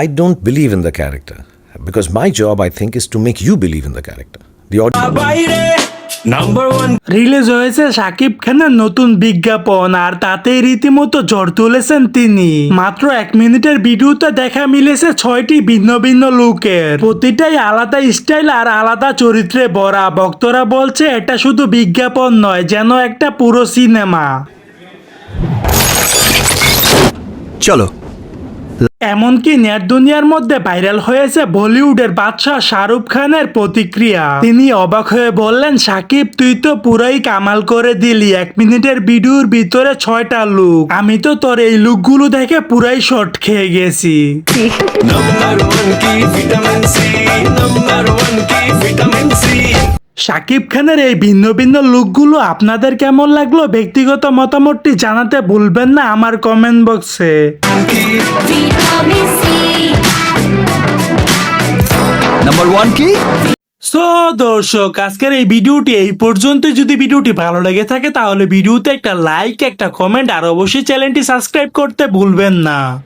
I don't believe in the character. Because my job, I think, is to make you believe in the character. The audience. Number one release হয়েছে শাকিব খানের নতুন বিজ্ঞাপন আর তাতে রীতিমতো ঝড় তুলেছেন তিনি। মাত্র এক মিনিটের ভিডিওতে দেখা মিলেছে ছয়টি ভিন্ন ভিন্ন লুকের। প্রতিটাই আলাদা স্টাইল আর আলাদা চরিত্রে ভরা। ভক্তরা বলছে এটা শুধু বিজ্ঞাপন নয় যেন একটা পুরো সিনেমা। চলো এমনকি নেট দুনিয়ার মধ্যে ভাইরাল হয়েছে বলিউডের বাদশাহ শাহরুখ খানের প্রতিক্রিয়া। তিনি অবাক হয়ে বললেন, সাকিব, তুই তো পুরাই কামাল করে দিলি, এক মিনিটের ভিডিওর ভিতরে ছয়টা লুক আমি তো তোর এই লুকগুলো দেখে পুরাই শর্ট খেয়ে গেছি। সাকিব খানের এই ভিন্ন ভিন্ন লুকগুলো আপনাদের কেমন লাগল? ব্যক্তিগত মতামতটি জানাতে ভুলবেন না আমার কমেন্ট বক্সে নাম্বার ওয়ান কি? সো দর্শক আজকের এই ভিডিওটি এই পর্যন্ত যদি ভিডিওটি ভালো লেগে থাকে তাহলে ভিডিওতে একটা লাইক একটা কমেন্ট আর অবশ্যই চ্যানেলটি সাবস্ক্রাইব করতে ভুলবেন না।